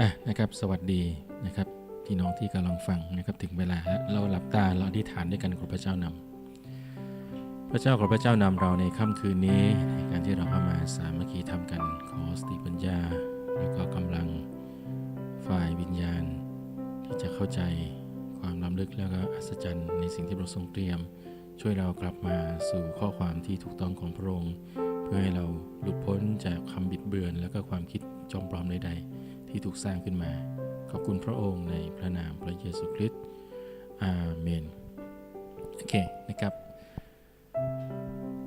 อะนะครับสวัสดีนะครับพี่น้องที่กำลังฟังนะครับถึงเวลาเราหลับตาเราอธิษฐานด้วยกันขอพระเจ้านำพระเจ้าขอพระเจ้านำเราในค่ำคืนนี้ในการที่เราเข้ามาสามัคคีทำกันขอสติปัญญา แล้วก็กำลังฝ่ายวิญญาณ ที่จะเข้าใจความล้ำลึกแล้วก็อัศจรรย์ในสิ่งที่พระองค์ทรงเตรียม ช่วยเรากลับมาสู่ข้อความที่ถูกต้องของพระองค์เพื่อให้เราหลุดพ้นจากคำบิดเบือน แล้วก็ความคิดจอมปลอมใดๆ ที่ถูกสร้างขึ้นมา ขอบคุณพระองค์ในพระนามพระเยซูคริสต์อาเมนโอเคนะครับ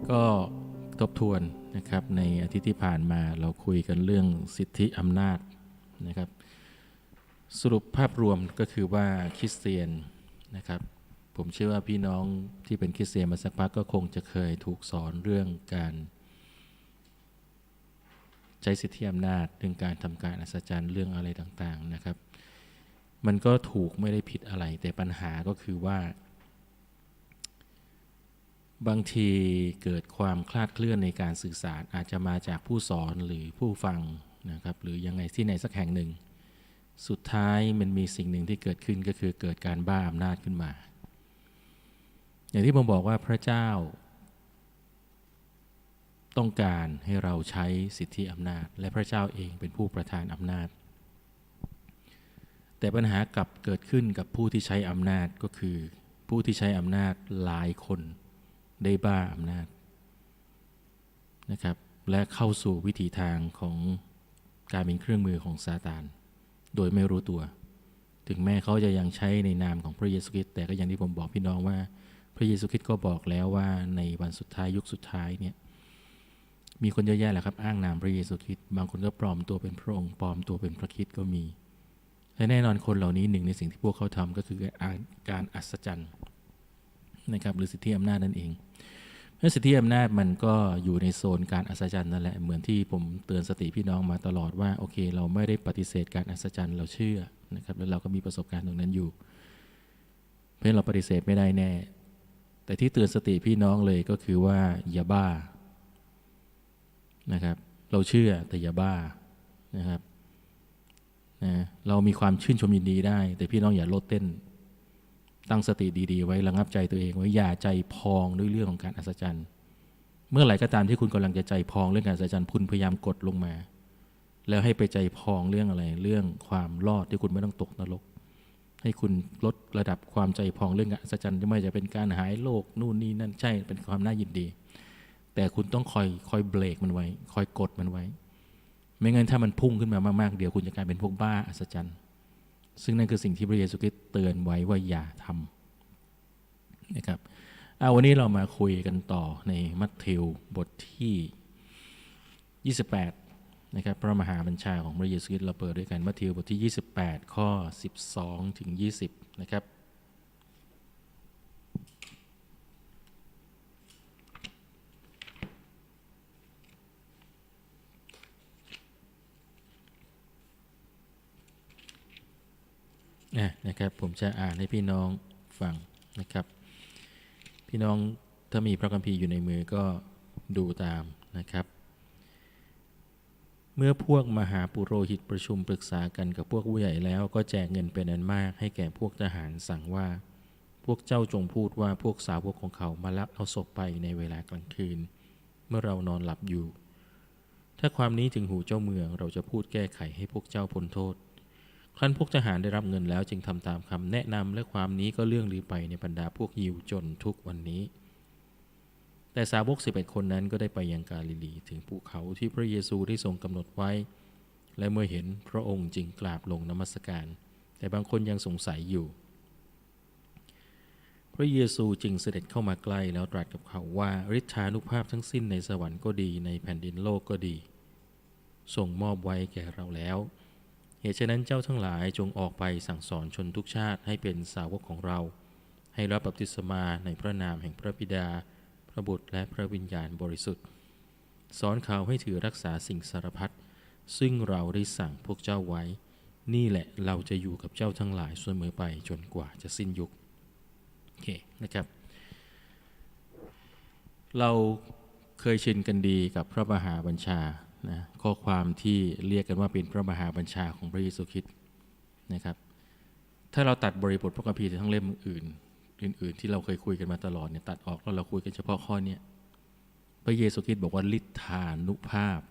ก็ทบทวนนะครับในอาทิตย์ที่ผ่านมาเราคุยกันเรื่องสิทธิอำนาจนะครับ สรุปภาพรวมก็คือว่าคริสเตียนนะครับ ผมเชื่อว่าพี่น้องที่เป็นคริสเตียนมาสักพักก็คงจะเคยถูกสอนเรื่องการ ใช้สิทธิอำนาจเรื่องการทำการอัศจรรย์เรื่องอะไรต่างๆนะครับ มันก็ถูกไม่ได้ผิดอะไร แต่ปัญหาก็คือว่า บางทีเกิดความคลาดเคลื่อนในการสื่อสารอาจจะมาจากผู้สอนหรือผู้ฟังนะครับ หรือยังไงที่ไหนสักแห่งหนึ่ง สุดท้ายมันมีสิ่งหนึ่งที่เกิดขึ้นก็คือเกิดการบ้าอำนาจขึ้นมา อย่างที่ผมบอกว่าพระเจ้า ต้องการให้เราใช้สิทธิอำนาจ และพระเจ้าเองเป็นผู้ประทานอำนาจ แต่ปัญหากลับเกิดขึ้นกับผู้ที่ใช้อำนาจก็คือ ผู้ที่ใช้อำนาจหลายคนได้บ้าอำนาจนะครับ และเข้าสู่วิถีทางของการเป็นเครื่องมือของซาตาน โดยไม่รู้ตัว ถึงแม้เขาจะยังใช้ในนามของพระเยซูคริสต์แต่ก็อย่างที่ผมบอกพี่น้องว่า พระเยซูคริสต์ก็บอกแล้วว่าในวันสุดท้ายยุคสุดท้ายเนี่ย มีคนเยอะแยะแหละครับ อ้างนามพระเยซูคริสต์บางคนก็ปลอมตัวเป็นพระองค์ปลอมตัวเป็นพระคริสต์ก็มีและแน่นอนคนเหล่านี้หนึ่งในสิ่งที่พวกเขาทำก็คือการอัศจรรย์นะครับหรือสิทธิอำนาจนั่นเองเพราะสิทธิอำนาจมันก็อยู่ในโซนการอัศจรรย์นั่นแหละเหมือนที่ผมเตือนสติพี่น้องมาตลอดว่าโอเค เราไม่ได้ปฏิเสธการอัศจรรย์เราเชื่อนะครับแล้วเราก็มีประสบการณ์ตรงนั้นอยู่ เพราะเราปฏิเสธไม่ได้แน่ แต่ที่เตือนสติพี่น้องเลยก็คือว่าอย่าบ้า นะครับ เราเชื่อแต่อย่าบ้านะครับนะเรามีความชื่นชมยินดีได้ แต่พี่น้องอย่าโลดเต้น ตั้งสติดีๆ ไว้ระงับใจตัวเองไว้อย่าใจพองด้วยเรื่องของการอัศจรรย์ เมื่อไหร่ก็ตามที่คุณกำลังจะใจพองเรื่องการอัศจรรย์คุณพยายามกดลงมา แล้วให้ไปใจพองเรื่องอะไร เรื่องความรอดที่คุณไม่ต้องตกนรก ให้คุณลดระดับความใจพองเรื่องการอัศจรรย์ที่ไม่จะเป็นการหายโรคนู่นนี่นั่นใช่เป็นความน่ายินดี แต่คุณต้องคอยคอยเบรกมันไว้ คอยกดมันไว้ ไม่งั้นถ้ามันพุ่งขึ้นมามากๆ เดี๋ยวคุณจะกลายเป็นพวกบ้าอัศจรรย์ ซึ่งนั่นคือสิ่งที่พระเยซูคริสต์เตือนไว้ว่าอย่าทำนะครับเอาวันนี้เรามาคุยกันต่อในมัทธิวบทที่ 28 นะครับ พระมหาบัญชาของพระเยซูคริสต์เราเปิดด้วยกันมัทธิวบทที่ 28 ข้อ 12 ถึง 20 นะครับ อะ นะครับ ผมจะอ่านให้พี่น้องฟังนะครับ พี่น้องถ้ามีพระคัมภีร์อยู่ในมือก็ดูตามนะครับ เมื่อพวกมหาปุโรหิตประชุมปรึกษากันกับพวกผู้ใหญ่แล้วก็แจกเงินเป็นอันมาก ให้แก่พวกทหารสั่งว่า พวกเจ้าจงพูดว่าพวกสาวกของเขามาลักเอาศพไปในเวลากลางคืน เมื่อเรานอนหลับอยู่ ถ้าความนี้ถึงหูเจ้าเมืองเราจะพูดแก้ไขให้พวกเจ้าพ้นโทษ ครั้นพวกทหารได้รับเงินแล้วจึงทำตามคำแนะนำและความนี้ก็เรื่องลือไปในบรรดาพวกยิวจนทุกวันนี้ แต่สาวกสิบเอ็ดคนนั้นก็ได้ไปยังกาลิลีถึงภูเขาที่พระเยซูได้ทรงกำหนดไว้ และเมื่อเห็นพระองค์จึงกราบลงนมัสการ แต่บางคนยังสงสัยอยู่ พระเยซูจึงเสด็จเข้ามาใกล้แล้วตรัสกับเขาว่าฤทธานุภาพทั้งสิ้นในสวรรค์ก็ดีในแผ่นดินโลกก็ดีส่งมอบไว้แก่เราแล้ว เหตุฉะนั้นเจ้าทั้งหลายจงออกไปสั่งสอนชนทุกชาติให้เป็นสาวกของเรา ให้รับบัพติศมาในพระนามแห่งพระบิดา พระบุตรและพระวิญญาณบริสุทธิ์ สอนเขาให้ถือรักษาสิ่งสารพัดซึ่งเราได้สั่งพวกเจ้าไว้ นี่แหละเราจะอยู่กับเจ้าทั้งหลายเสมอไปจนกว่าจะสิ้นยุคโอเคนะครับ เราเคยชินกันดีกับพระมหาบัญชา นะข้อความที่เรียกกันว่าเป็นพระมหาบัญชาของพระเยซูคริสต์นะครับ ถ้าเราตัดบริบทพระคัมภีร์ทั้งเล่มอื่น อื่น ๆ ที่เราเคยคุยกันมาตลอดเนี่ยตัดออกแล้วเราคุยกันเฉพาะข้อเนี้ยพระเยซูคริสต์บอกว่าฤทธานุภาพ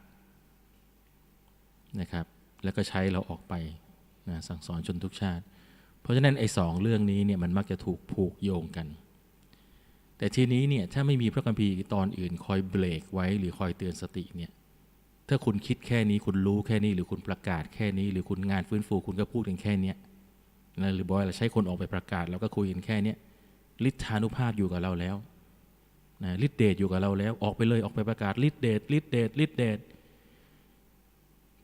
นะครับ แล้วก็ใช้เราออกไปนะสั่งสอนชนทุกชาติ เพราะฉะนั้นไอ้สองเรื่องนี้เนี่ยมันมักจะถูกผูกโยงกัน แต่ทีนี้เนี่ยถ้าไม่มีพระคัมภีร์ตอนอื่นคอยเบรกไว้หรือคอยเตือนสติเนี่ย ถ้าคุณคิดแค่นี้คุณรู้แค่นี้ หรือคุณประกาศแค่นี้ หรือคุณงานฟื้นฟูคุณก็พูดกันแค่เนี้ยนะหรือบอกว่าเราใช้คนออกไปประกาศแล้วก็คุยกันแค่เนี้ยฤทธานุภาพอยู่กับเราแล้วนะฤทธิเดชอยู่กับเราแล้ว ออกไปเลยออกไปประกาศฤทธิเดชฤทธิเดชฤทธิเดช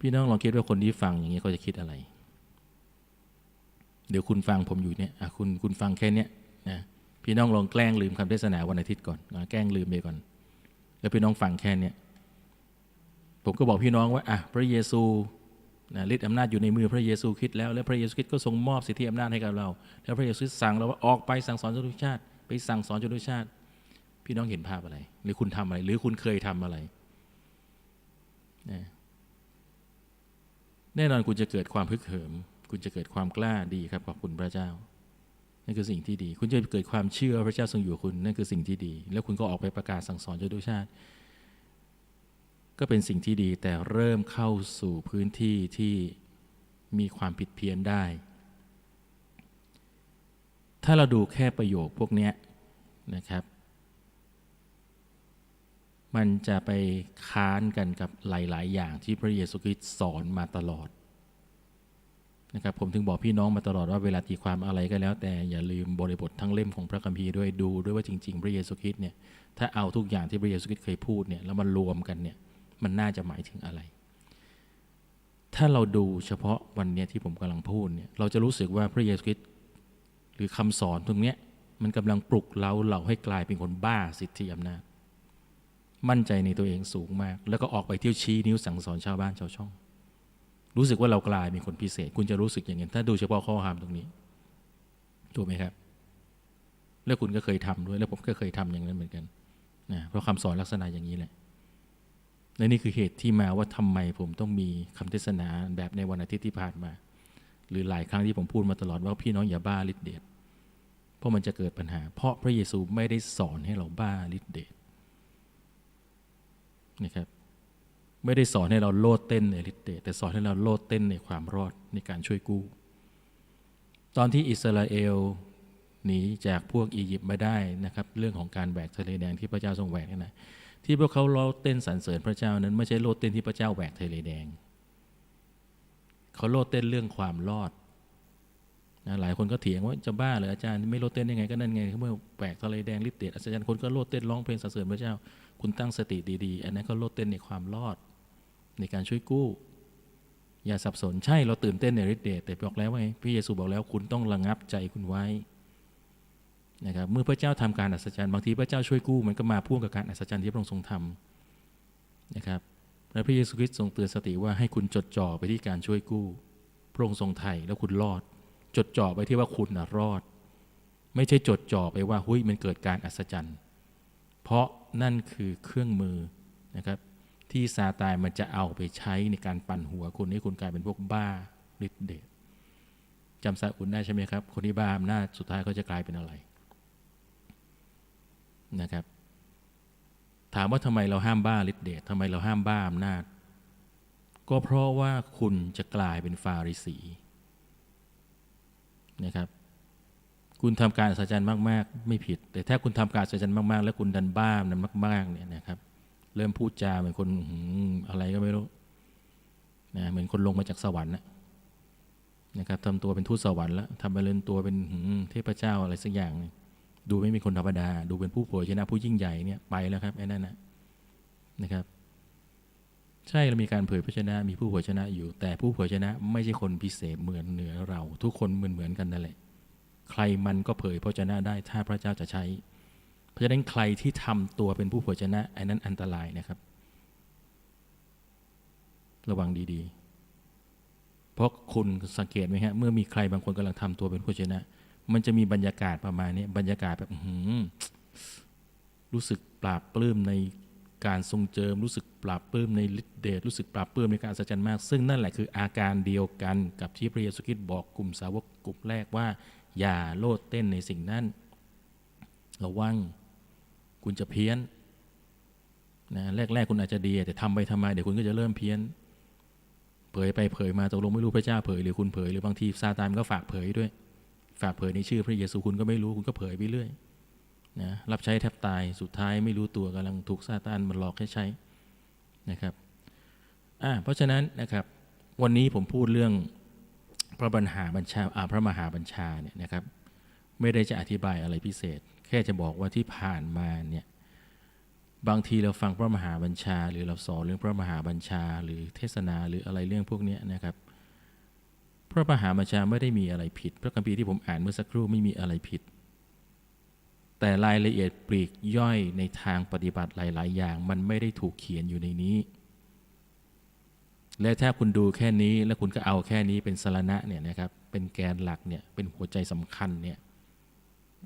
พี่น้องลองคิดว่าคนที่ฟังอย่างนี้เขาจะคิดอะไร เดี๋ยวคุณฟังผมอยู่เนี่ยคุณคุณฟังแค่เนี้ยนะพี่น้องลองแกล้งลืมคำเทศนาวันอาทิตย์ก่อนนะแกล้งลืมไปก่อน แล้วพี่น้องฟังแค่เนี้ย ผมก็บอกพี่น้องว่าอะพระเยซูนะฤทธิ์อำนาจอยู่ในมือพระเยซูคริดแล้วและพระเยซูคริดก็ทรงมอบสิทธิอำนาจให้กับเรา แล้วพระเยซูสั่งเราว่าออกไปสั่งสอนชนทุกชาติ ไปสั่งสอนชนทุกชาติ พี่น้องเห็นภาพอะไร หรือคุณทำอะไร หรือคุณเคยทำอะไรนะแน่นอนคุณจะเกิดความพึกเหิม คุณจะเกิดความกล้าดีครับขอบคุณพระเจ้านั่นคือสิ่งที่ดี คุณจะเกิดความเชื่อพระเจ้าทรงอยู่คุณนั่นคือสิ่งที่ดี แล้วคุณก็ออกไปประกาศสั่งสอนชนทุกชาติ ก็เป็นสิ่งที่ดีแต่เริ่มเข้าสู่พื้นที่ที่มีความผิดเพี้ยนได้ ถ้าเราดูแค่ประโยคพวกนี้นะครับ มันจะไปค้านกันกับหลาย ๆ อย่างที่พระเยซูคริสต์สอนมาตลอดนะครับผมถึงบอกพี่น้องมาตลอดว่าเวลาตีความอะไรก็แล้ว แต่อย่าลืมบริบททั้งเล่มของพระคัมภีร์ด้วยดูด้วยว่าจริง ๆ พระเยซูคริสต์เนี่ยถ้าเอาทุกอย่างที่พระเยซูคริสต์เคยพูดเนี่ยแล้วมันรวมกันเนี่ย มันน่าจะหมายถึงอะไร ถ้าเราดูเฉพาะวันเนี้ยที่ผมกำลังพูดเนี่ยเราจะรู้สึกว่าพระเยซูคริสต์หรือคำสอนตรงเนี้ยมันกำลังปลุกเราเราให้กลายเป็นคนบ้าสิทธิอำนาจ มั่นใจในตัวเองสูงมาก แล้วก็ออกไปเที่ยวชี้นิ้วสั่งสอนชาวบ้านชาวช่อง รู้สึกว่าเรากลายเป็นคนพิเศษ คุณจะรู้สึกอย่างนี้ถ้าดูเฉพาะข้อความตรงนี้ถูกไหมครับ แล้วคุณก็เคยทำด้วย แล้วผมก็เคยทำอย่างนั้นเหมือนกันนะเพราะคำสอนลักษณะอย่างนี้แหละ และนี่คือเหตุที่มาว่าทำไมผมต้องมีคำเทศนาแบบในวันอาทิตย์ที่ผ่านมา หรือหลายครั้งที่ผมพูดมาตลอดว่าพี่น้องอย่าบ้าฤทธิเดชเพราะมันจะเกิดปัญหา เพราะพระเยซูไม่ได้สอนให้เราบ้าฤทธิเดชนะครับไม่ได้สอนให้เราโลดเต้นในฤทธิเดชแต่สอนให้เราโลดเต้นในความรอดในการช่วยกู้ ตอนที่อิสราเอลหนีจากพวกอียิปต์มาได้นะครับ เรื่องของการแหวกทะเลแดงที่พระเจ้าทรงแหวกนั่นนะ ที่พวกเขาโลดเต้นสรรเสริญพระเจ้านั้นไม่ใช่โลดเต้นที่พระเจ้าแหวกทะเลแดง เขาโลดเต้นเรื่องความรอดนะหลายคนก็เถียงว่าจะบ้าเหรออาจารย์ไม่โลดเต้นได้ไงก็นั่นไงเมื่อแหวกทะเลแดงฤทธิ์เดอัศจรรย์คนก็โลดเต้นร้องเพลงสรรเสริญพระเจ้า คุณตั้งสติดีๆ อันนั้นก็โลดเต้นในความรอด ในการช่วยกู้ อย่าสับสนใช่เราตื่นเต้นในฤทธิ์เดชแต่บอกแล้วไงพระเยซูบอกแล้วคุณต้องระงับใจคุณไว้ นะครับเมื่อพระเจ้าทำการอัศจรรย์บางทีพระเจ้าช่วยกู้มันก็มาพ่วงกับการอัศจรรย์ที่พระองค์ทรงทำนะครับและพระเยซูคริสต์ทรงเตือนสติว่าให้คุณจดจ่อไปที่การช่วยกู้ พระองค์ทรงไถ่แล้วคุณรอด จดจ่อไปที่ว่าคุณนะรอด ไม่ใช่จดจ่อไปว่าหุ้ยมันเกิดการอัศจรรย์ เพราะนั่นคือเครื่องมือนะครับที่ซาตานมันจะเอาไปใช้ในการปั่นหัวคุณให้คุณกลายเป็นพวกบ้าฤทธิ์เดชจำซาอุลได้ใช่ไหมครับ คนที่บ้าอำนาจสุดท้ายเขาจะกลายเป็นอะไร นะครับ ถามว่าทำไมเราห้ามบ้าฤทธิเดชทำไมเราห้ามบ้าอำนาจ ก็เพราะว่าคุณจะกลายเป็นฟาริสีนะครับ คุณทำการอัศจรรย์มาก ๆ ไม่ผิด แต่ถ้าคุณทำการอัศจรรย์มาก ๆ แล้วคุณดันบ้านั้นมาก ๆ เนี่ยนะครับ เริ่มพูดจาเหมือนคนอะไรก็ไม่รู้นะเหมือนคนลงมาจากสวรรค์นะครับทำตัวเป็นทูตสวรรค์แล้วทำไปเล่นตัวเป็นเทพเจ้าอะไรสักอย่าง ดูไม่มีคนธรรมดา ดูเป็นผู้เผยชนะผู้ยิ่งใหญ่เนี่ยไปแล้วครับไอ้นั่นนะนะครับ ใช่เรามีการเผยพระชนะ มีผู้เผยชนะอยู่ แต่ผู้เผยชนะ ไม่ใช่คนพิเศษเหมือนเหนือเรา ทุกคนเหมือนเหมือนกันนั่นแหละ ใครมันก็เผยพระชนะได้ถ้าพระเจ้าจะใช้ เพราะฉะนั้นใครที่ทำตัวเป็นผู้เผยชนะไอ้นั้นอันตรายนะครับ ระวังดีๆ เพราะคุณสังเกตไหมฮะเมื่อมีใครบางคนกำลังทำตัวเป็นผู้ชนะ มันจะมีบรรยากาศประมาณนี้บรรยากาศแบบหืรู้สึกปราบปลื้มในการทรงเจิม รู้สึกปราบปลื้มในฤทธิเดชรู้สึกปราบปลื้มในการอัศจรรย์มาก ซึ่งนั่นแหละคืออาการเดียวกันกับที่พระเยซูคริสต์บอกกลุ่มสาวกกลุ่มแรกว่า อย่าโลดเต้นในสิ่งนั้นระวังคุณจะเพี้ยนนะแรกๆคุณอาจจะดีแต่ทำไปทำมาเดี๋ยวคุณก็จะเริ่มเพี้ยน เผยไปเผยมาตกลงไม่รู้พระเจ้าเผยหรือคุณเผยหรือบางทีซาตานก็ฝากเผยด้วย ฝากเผยในชื่อพระเยซูคุณก็ไม่รู้คุณก็เผยไปเรื่อยนะรับใช้แทบตายสุดท้ายไม่รู้ตัวกำลังถูกซาตานมันหลอกให้ใช้นะครับอ่าเพราะฉะนั้นนะครับวันนี้ผมพูดเรื่องพระบัญหาบัญชาอ่าพระมหาบัญชาเนี่ยนะครับ ไม่ได้จะอธิบายอะไรพิเศษ แค่จะบอกว่าที่ผ่านมาเนี่ยบางทีเราฟังพระมหาบัญชา หรือเราสอนเรื่องพระมหาบัญชา หรือเทศนาหรืออะไรเรื่องพวกนี้นะครับ พระมหาบัญชาไม่ได้มีอะไรผิด พระคัมภีร์ที่ผมอ่านเมื่อสักครู่ไม่มีอะไรผิด แต่รายละเอียดปลีกย่อยในทางปฏิบัติหลาย ๆ อย่าง มันไม่ได้ถูกเขียนอยู่ในนี้ และถ้าคุณดูแค่นี้แล้วคุณก็เอาแค่นี้เป็นสารณะเนี่ยนะครับเป็นแกนหลักเนี่ยเป็นหัวใจสำคัญเนี่ย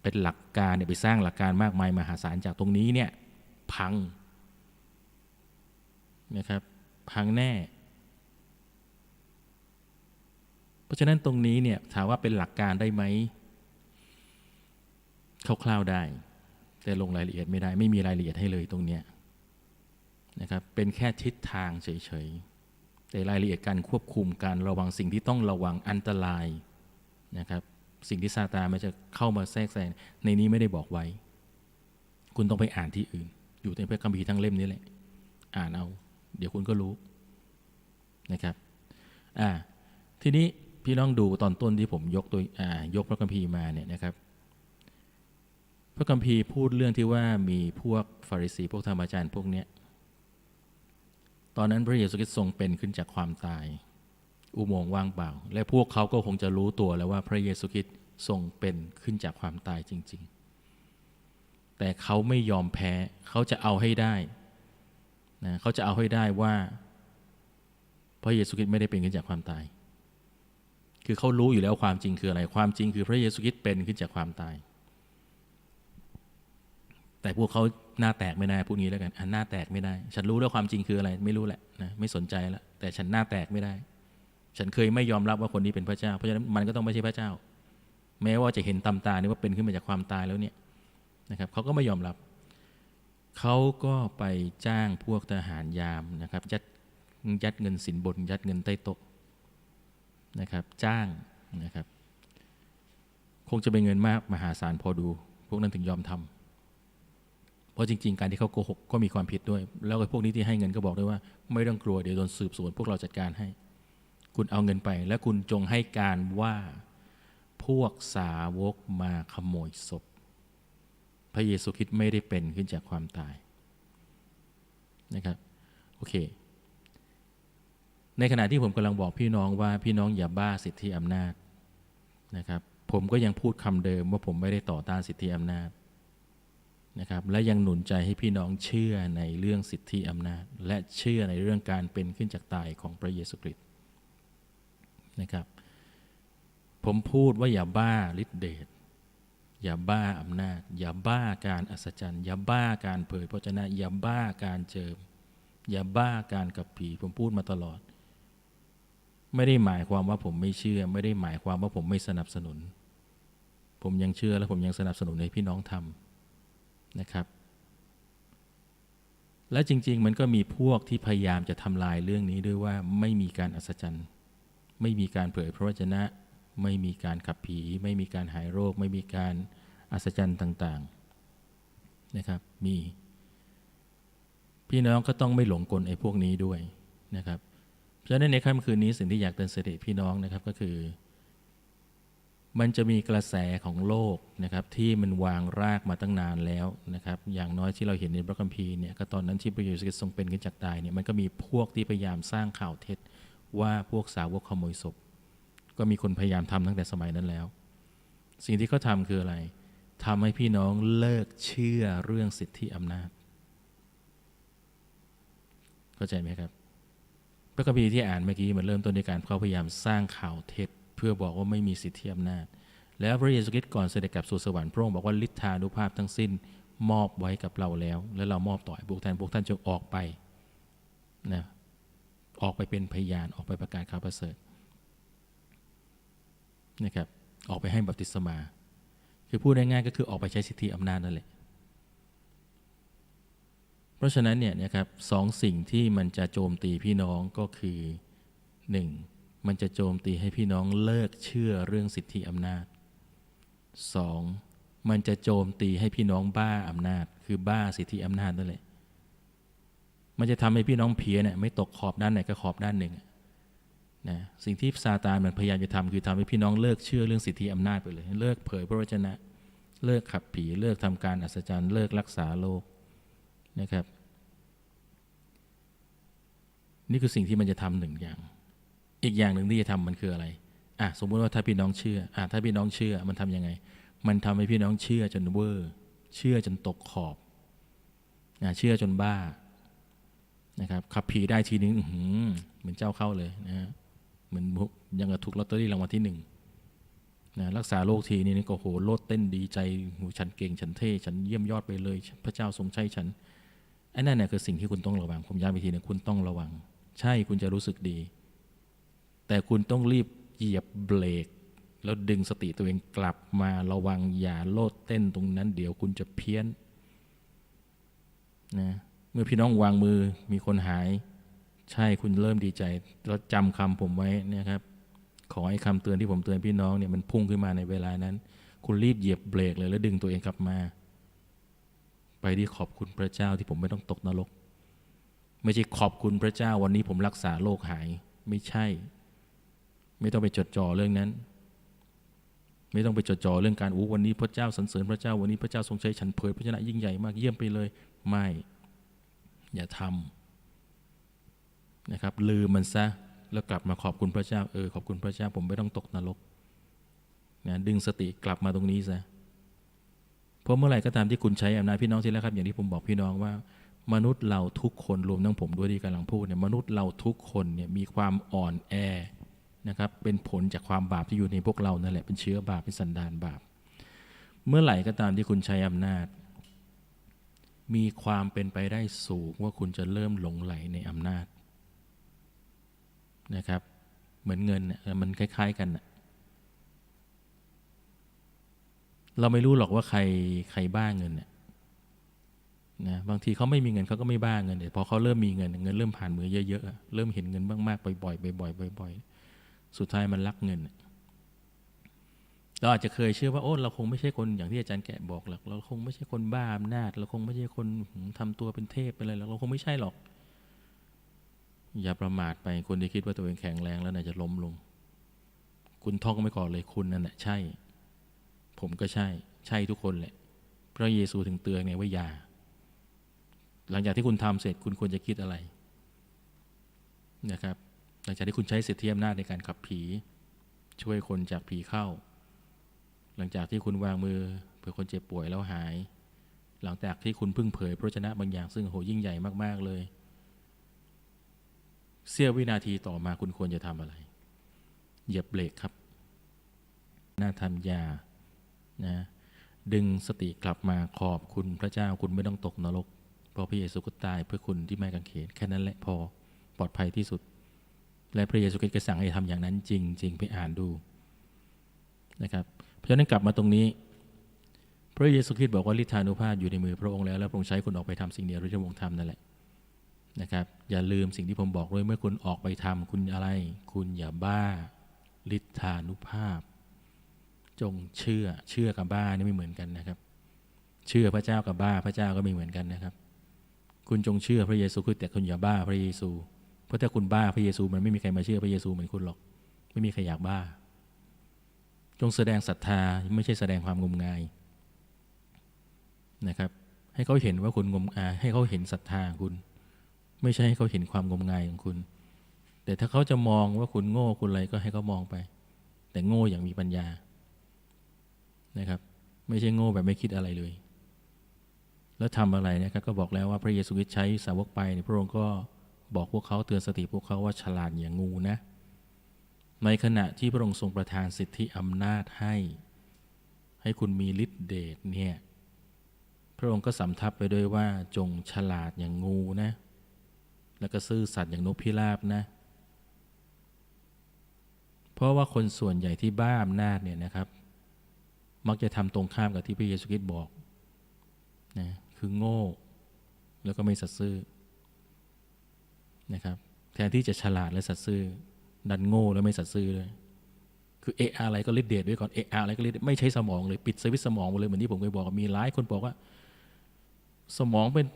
เป็นหลักการเนี่ยไปสร้างหลักการมากมายมหาศาลจากตรงนี้เนี่ยพังนะครับพังแน่ เพ ราะฉะนั้นตรงนี้เนี่ยถามว่าเป็นหลักการได้ไหมคร่าวๆได้ แต่ลงรายละเอียดไม่ได้ ไม่มีรายละเอียดให้เลยตรงเนี้ยนะครับเป็นแค่ทิศทางเฉยๆแต่รายละเอียดการควบคุมการระวังสิ่งที่ต้องระวังอันตรายนะครับสิ่งที่ซาตานมันจะเข้ามาแทรกแซงในนี้ไม่ได้บอกไว้ คุณต้องไปอ่านที่อื่น อยู่ในพระคัมภีร์ทั้งเล่มนี้แหละ อ่านเอา เดี๋ยวคุณก็รู้นะครับอ่าทีนี้ พี่น้องดูตอนต้นที่ผมยกตัวอ่ายกพระคัมภีร์มาเนี่ยนะครับ พระคัมภีร์พูดเรื่องที่ว่ามีพวกฟาริสีพวกธรรมอาจารย์พวกเนี้ยตอนนั้นพระเยซูคริสต์ทรงเป็นขึ้นจากความตาย อุโมงค์ว่างเปล่า และพวกเขาก็คงจะรู้ตัวแล้วว่าพระเยซูคริสต์ทรงเป็นขึ้นจากความตายจริง ๆ แต่เขาไม่ยอมแพ้เขาจะเอาให้ได้นะเขาจะเอาให้ได้ว่าพระเยซูคริสต์ไม่ได้เป็นขึ้นจากความตาย คือเขารู้อยู่แล้วความจริงคืออะไร ความจริงคือพระเยซูคริสต์เป็นขึ้นจากความตาย แต่พวกเขาหน้าแตกไม่ได้พวกนี้แล้วกันหน้าแตกไม่ได้ ฉันรู้แล้วความจริงคืออะไร ไม่รู้แหละนะไม่สนใจแล้วแต่ฉันหน้าแตกไม่ได้ ฉันเคยไม่ยอมรับว่าคนนี้เป็นพระเจ้า เพราะฉะนั้นมันก็ต้องไม่ใช่พระเจ้า แม้ว่าจะเห็นตำตานี่ว่าเป็นขึ้นมาจากความตายแล้วเนี่ยนะครับเขาก็ไม่ยอมรับเขาก็ไปจ้างพวกทหารยามนะครับยัดยัดเงินสินบนยัดเงินใต้โต๊ะ นะครับจ้างนะครับ คงจะเป็นเงินมากมหาศาลพอดู พวกนั้นถึงยอมทำเพราะจริง ๆ การที่เขาโกหกก็มีความผิดด้วย แล้วก็พวกนี้ที่ให้เงินก็บอกด้วยว่า ไม่ต้องกลัวเดี๋ยวโดนสืบสวนพวกเราจัดการให้ คุณเอาเงินไป และคุณจงให้การว่าพวกสาวกมาขโมยศพ พระเยซูคริสต์ไม่ได้เป็นขึ้นจากความตายนะครับโอเค ในขณะที่ผมกำลังบอกพี่น้องว่าพี่น้องอย่าบ้าสิทธิอำนาจนะครับผมก็ยังพูดคำเดิมว่าผมไม่ได้ต่อต้านสิทธิอำนาจนะครับและยังหนุนใจให้พี่น้องเชื่อในเรื่องสิทธิอำนาจ และเชื่อในเรื่องการเป็นขึ้นจากตายของพระเยซูคริสต์นะครับผมพูดว่าอย่าบ้าฤทธิเดชอย่าบ้าอำนาจ อย่าบ้าการอัศจรรย์ อย่าบ้าการเผยพระชนะ อย่าบ้าการเจิม อย่าบ้าการกับผี ผมพูดมาตลอด ไม่ได้หมายความว่าผมไม่เชื่อ ไม่ได้หมายความว่าผมไม่สนับสนุน ผมยังเชื่อและผมยังสนับสนุนให้พี่น้องทำนะครับ และจริง ๆ มันก็มีพวกที่พยายามจะทำลายเรื่องนี้ด้วยว่าไม่มีการอัศจรรย์ ไม่มีการเผยพระวจนะ ไม่มีการขับผี ไม่มีการหายโรค ไม่มีการอัศจรรย์ต่าง ๆนะครับมี พี่น้องก็ต้องไม่หลงกลไอ้พวกนี้ด้วยนะครับ ฉะนั้นในค่ำคืนนี้สิ่งที่อยากเตือนสติพี่น้องนะครับก็คือ มันจะมีกระแสของโลกนะครับที่มันวางรากมาตั้งนานแล้วนะครับอย่างน้อยที่เราเห็นในพระคัมภีร์เนี่ยก็ตอนนั้นที่พระเยซูคริสต์ทรงเป็นขึ้นจากตายเนี่ยมันก็มีพวกที่พยายามสร้างข่าวเท็จว่าพวกสาวกขโมยศพ ก็มีคนพยายามทำตั้งแต่สมัยนั้นแล้ว สิ่งที่เขาทำคืออะไรทำให้พี่น้องเลิกเชื่อเรื่องสิทธิอำนาจ เข้าใจไหมครับ ระคัมภีร์ที่อ่านเมื่อกี้มันเริ่มต้นในการเขาพยายามสร้างข่าวเท็จ เพื่อบอกว่าไม่มีสิทธิอำนาจ แล้วพระเยซูคริสต์ก่อนเสด็จกลับสู่สวรรค์พระองค์บอกว่าฤทธานุภาพทั้งสิ้นมอบไว้กับเราแล้ว แล้วเรามอบต่อให้พวกท่านพวกท่านจงออกไปนะออกไปเป็นพยานออกไปประกาศข่าวประเสริฐนะครับออกไปให้บัพติศมา คือพูดง่ายๆก็คือออกไปใช้สิทธิอำนาจนั่นแหละ เพราะฉะนั้นเนี่ยนะครับสองสิ่งที่มันจะโจมตีพี่น้องก็คือหนึ่งมันจะโจมตีให้พี่น้องเลิกเชื่อเรื่องสิทธิอำนาจสองมันจะโจมตีให้พี่น้องบ้าอำนาจ คือบ้าสิทธิอำนาจนั่นแหละมันจะทำให้พี่น้องเพี้ยเนี่ยไม่ตกขอบด้านไหนก็ขอบด้านหนึ่งนะสิ่งที่ซาตานมันพยายามจะทำคือทำให้พี่น้องเลิกเชื่อเรื่องสิทธิอำนาจไปเลย เลิกเผยพระวจนะ เลิกขับผี เลิกทำการอัศจรรย์ เลิกรักษาโรค นะครับ นี่คือสิ่งที่มันจะทำหนึ่งอย่าง อีกอย่างหนึ่งที่จะทำมันคืออะไรอะสมมติว่าถ้าพี่น้องเชื่ออะถ้าพี่น้องเชื่อมันทำยังไง มันทำให้พี่น้องเชื่อจนเวอร์เชื่อจนตกขอบนะเชื่อจนบ้านะครับขับผีได้ทีนึงเหมือนเจ้าเข้าเลยนะฮะเหมือนยังกับถูกลอตเตอรี่รางวัลที่หนึ่งนะรักษาโรคทีนี้นี่ก็โหโลดเต้นดีใจหูฉันเก่งฉันเท่ ฉันเยี่ยมยอดไปเลย พระเจ้าทรงใช้ฉัน ไอ้นั่นเนี่ยคือสิ่งที่คุณต้องระวัง ผมย้ำอีกทีหนึงคุณต้องระวัง ใช่คุณจะรู้สึกดี แต่คุณต้องรีบเหยียบเบรกแล้วดึงสติตัวเองกลับมาระวังอย่าโลดเต้นตรงนั้น เดี๋ยวคุณจะเพี้ยนนะเมื่อพี่น้องวางมือมีคนหาย ใช่คุณเริ่มดีใจ แล้วจำคำผมไว้นะครับ ขอให้คำเตือนที่ผมเตือนพี่น้องเนี่ยมันพุ่งขึ้นมาในเวลานั้น คุณรีบเหยียบเบรกเลยแล้วดึงตัวเองกลับมา ไปที่ขอบคุณพระเจ้าที่ผมไม่ต้องตกนรก ไม่ใช่ขอบคุณพระเจ้าวันนี้ผมรักษาโรคหายไม่ใช่ ไม่ต้องไปจดจ่อเรื่องนั้น ไม่ต้องไปจดจ่อเรื่องการอู้วันนี้พระเจ้าสรรเสริญพระเจ้าวันนี้พระเจ้าทรงใช้ฉันเผยพระชนะยิ่งใหญ่มากเยี่ยมไปเลยไม่ อย่าทำนะครับ ลืมมันซะแล้วกลับมาขอบคุณพระเจ้าเออขอบคุณพระเจ้าผมไม่ต้องตกนรกนะดึงสติกลับมาตรงนี้ซะ เพราะเมื่อไหร่ก็ตามที่คุณใช้อำนาจพี่น้องที่แล้วครับ อย่างที่ผมบอกพี่น้องว่า มนุษย์เราทุกคนรวมทั้งผมด้วยที่กำลังพูดเนี่ยมนุษย์เราทุกคนเนี่ยมีความอ่อนแอนะครับเป็นผลจากความบาปที่อยู่ในพวกเรานั่นแหละเป็นเชื้อบาปเป็นสันดานบาป เมื่อไหร่ก็ตามที่คุณใช้อำนาจ มีความเป็นไปได้สูงว่าคุณจะเริ่มหลงไหลในอำนาจนะครับ เหมือนเงินน่ะมันคล้าย ๆ กันนะ เราไม่รู้หรอกว่าใครใครบ้าเงินน่ะนะบางทีเขาไม่มีเงินเขาก็ไม่บ้าเงินแต่พอเขาเริ่มมีเงินเงินเริ่มผ่านมือเยอะๆเริ่มเห็นเงินมากๆบ่อยๆบ่อยๆบ่อยๆสุดท้ายมันรักเงินเราอาจจะเคยเชื่อว่าโอ้เราคงไม่ใช่คนอย่างที่อาจารย์แกะบอกหรอกเราคงไม่ใช่คนบ้าอำนาจเราคงไม่ใช่คนทำตัวเป็นเทพเป็นอะไรหรอกเราคงไม่ใช่หรอก อย่าประมาทไปคนที่คิดว่าตัวเองแข็งแรงแล้วน่าจะล้มลง คุณท่องไม่ก่อนเลยคุณนั่นแหละใช่ ผมก็ใช่ใช่ทุกคนแหละพระเยซูถึงเตือนไงว่าอย่า หลังจากที่คุณทำเสร็จคุณควรจะคิดอะไรนะครับ หลังจากที่คุณใช้สิทธิอำนาจในการขับผี ช่วยคนจากผีเข้า หลังจากที่คุณวางมือเผื่อคนเจ็บป่วยแล้วหาย หลังจากที่คุณพึ่งเผยพระวจนะบางอย่างซึ่งโหยิ่งใหญ่มาก ๆเลยเสี้ยววินาทีต่อมาคุณควรจะทำอะไร เหยียบเบรกครับน่าทำยา นะดึงสติกลับมาขอบคุณพระเจ้าคุณไม่ต้องตกนรก เพราะพระเยซูก็ตายเพื่อคุณที่ไม้กางเขนแค่นั้นแหละพอปลอดภัยที่สุด และพระเยซูคริสต์ก็สั่งให้ทำอย่างนั้นจริง ๆ ไปอ่านดูนะครับเพราะฉะนั้นกลับมาตรงนี้ พระเยซูคริสต์บอกว่าฤทธานุภาพอยู่ในมือพระองค์แล้วและพระองค์ใช้คุณออกไปทำสิ่งเดียวที่พระองค์ทำนั่นแหละนะครับอย่าลืมสิ่งที่ผมบอกด้วยเมื่อคุณออกไปทำคุณอะไร คุณอย่าบ้าฤทธานุภาพ จงเชื่อเชื่อกับบ้านี่ไม่เหมือนกันนะครับ เชื่อพระเจ้ากับบ้าพระเจ้าก็ไม่เหมือนกันนะครับ คุณจงเชื่อพระเยซูคริสต์แต่คุณอย่าบ้าพระเยซู เพราะถ้าคุณบ้าพระเยซูมันไม่มีใครมาเชื่อพระเยซูเหมือนคุณหรอก ไม่มีใครอยากบ้า จงแสดงศรัทธาไม่ใช่แสดงความงมงายนะครับ ให้เขาเห็นว่าคุณงมงายให้เขาเห็นศรัทธาคุณ ไม่ใช่ให้เขาเห็นความงมงายของคุณ แต่ถ้าเขาจะมองว่าคุณโง่คุณอะไรก็ให้เขามองไป แต่โง่อย่างมีปัญญา นะครับ ไม่ใช่โง่แบบไม่คิดอะไรเลย แล้วทำอะไรนะครับก็บอกแล้วว่าพระเยซูคริสต์ใช้สาวกไปเนี่ยพระองค์ก็บอกพวกเขาเตือนสติพวกเขาว่าฉลาดอย่างงูนะ ในขณะที่พระองค์ทรงประทานสิทธิอำนาจให้ ให้คุณมีฤทธิเดชเนี่ยพพระองค์ก็สำทับไปด้วยว่าจงฉลาดอย่างงูนะ แล้วก็ซื่อสัตย์อย่างนกพิราบนะเพราะว่าคนส่วนใหญ่ที่บ้าอำนาจเนี่ยนะครับ มักจะทำตรงข้ามกับที่พระเยซูคริสต์บอกนะคือโง่ แล้วก็ไม่สัตย์ซื่อนะครับ แทนที่จะฉลาดและสัตย์ซื่อดันโง่แล้วไม่สัตย์ซื่อเลยคือเอะอะไรก็ลิดเดทไว้ก่อนเอะอะไรก็ลิดไม่ใช้สมองเลยปิดสวิตสมองหมดเลยเหมือนที่ผมเคยบอกมีหลายคนบอกว่า สมองเป็น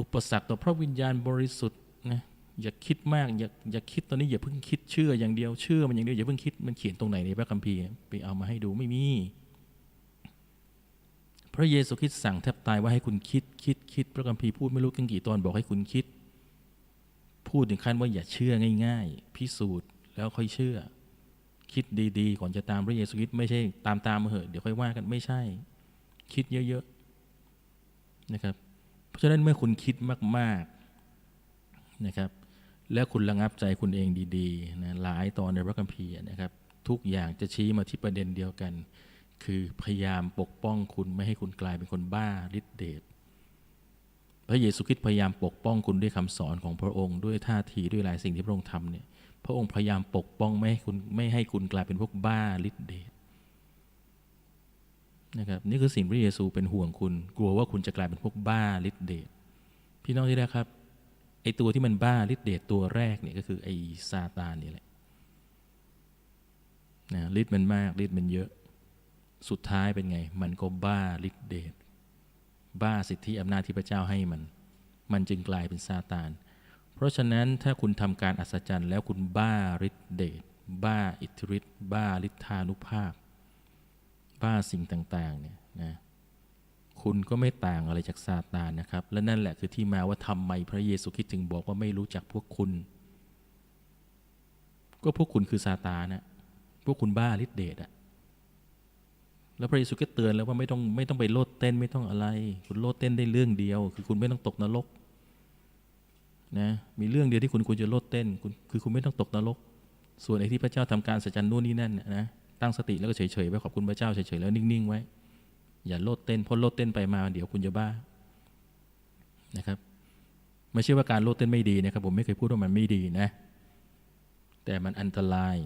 อุปสรรคต่อพระวิญญาณบริสุทธิ์นะอย่าคิดมากอย่าอย่าคิดตอนนี้อย่าเพิ่งคิดเชื่ออย่างเดียวเชื่อมันอย่างเดียวอย่าเพิ่งคิดมันเขียนตรงไหนในพระคัมภีร์ไปเอามาให้ดูไม่มี พระเยซูคริสต์สั่งแทบตายว่าให้คุณคิดคิดคิดพระคัมภีร์พูดไม่รู้กันกี่ตอนบอกให้คุณคิด พูดถึงขั้นว่าอย่าเชื่อง่าย ๆ พิสูจน์แล้วค่อยเชื่อ คิดดีๆ ก่อนจะตามพระเยซูคริสต์ไม่ใช่ตามตามมาเหอะเดี๋ยวค่อยว่ากันไม่ใช่ คิดเยอะๆนะครับ เพราะฉะนั้นเมื่อคุณคิดมากๆนะครับ แล้วคุณระงับใจคุณเองดีๆนะหลายตอนในพระคัมภีร์นะครับ ทุกอย่างจะชี้มาที่ประเด็นเดียวกัน คือพยายามปกป้องคุณไม่ให้คุณกลายเป็นคนบ้าฤทธิเดชพระเยซูคริสต์พยายามปกป้องคุณด้วยคำสอนของพระองค์ด้วยท่าทีด้วยหลายสิ่งที่พระองค์ทำเนี่ยพระองค์พยายามปกป้องไม่ให้คุณไม่ให้คุณกลายเป็นพวกบ้าฤทธิเดชนะครับนี่คือสิ่งพระเยซูเป็นห่วงคุณ กลัวว่าคุณจะกลายเป็นพวกบ้าฤทธิเดชพี่น้องที่รักครับไอตัวที่มันบ้าฤทธิเดชตัวแรกเนี่ยก็คือไอซาตานนี่แหละนะฤทธิ์มันมากฤทธิ์มันเยอะ สุดท้ายเป็นไง มันก็บ้าฤทธิเดชบ้าสิทธิอำนาจที่พระเจ้าให้มัน มันจึงกลายเป็นซาตาน เพราะฉะนั้นถ้าคุณทำการอัศจรรย์ แล้วคุณบ้าฤทธิเดชบ้าอิทธิฤทธิ์บ้าฤทธานุภาพ บ้าสิ่งต่างๆเนี่ยนะคุณก็ไม่ต่างอะไรจากซาตานนะครับ และนั่นแหละคือที่มาว่าทำไมพระเยซูคริสต์ถึงบอกว่าไม่รู้จักพวกคุณ ก็พวกคุณคือซาตานนะพวกคุณบ้าฤทธิเดชอะ แล้วพระเยซูก็เตือนแล้วว่าไม่ต้องไม่ต้องไปโลดเต้นไม่ต้องอะไร คุณโลดเต้นได้เรื่องเดียว คือคุณไม่ต้องตกนรกนะมีเรื่องเดียวที่คุณควรจะโลดเต้นคุณคือคุณไม่ต้องตกนรก ส่วนไอ้ที่พระเจ้าทำการสัจจันนู่นนี่นั่นนะนะตั้งสติแล้วก็เฉยๆไว้ขอบคุณพระเจ้าเฉยๆแล้วนิ่งๆไว้ อย่าโลดเต้นเพราะโลดเต้นไปมาเดี๋ยวคุณจะบ้านะครับไม่ใช่ว่าการโลดเต้นไม่ดีนะครับ ผมไม่เคยพูดว่ามันไม่ดีนะ แต่มันอันตราย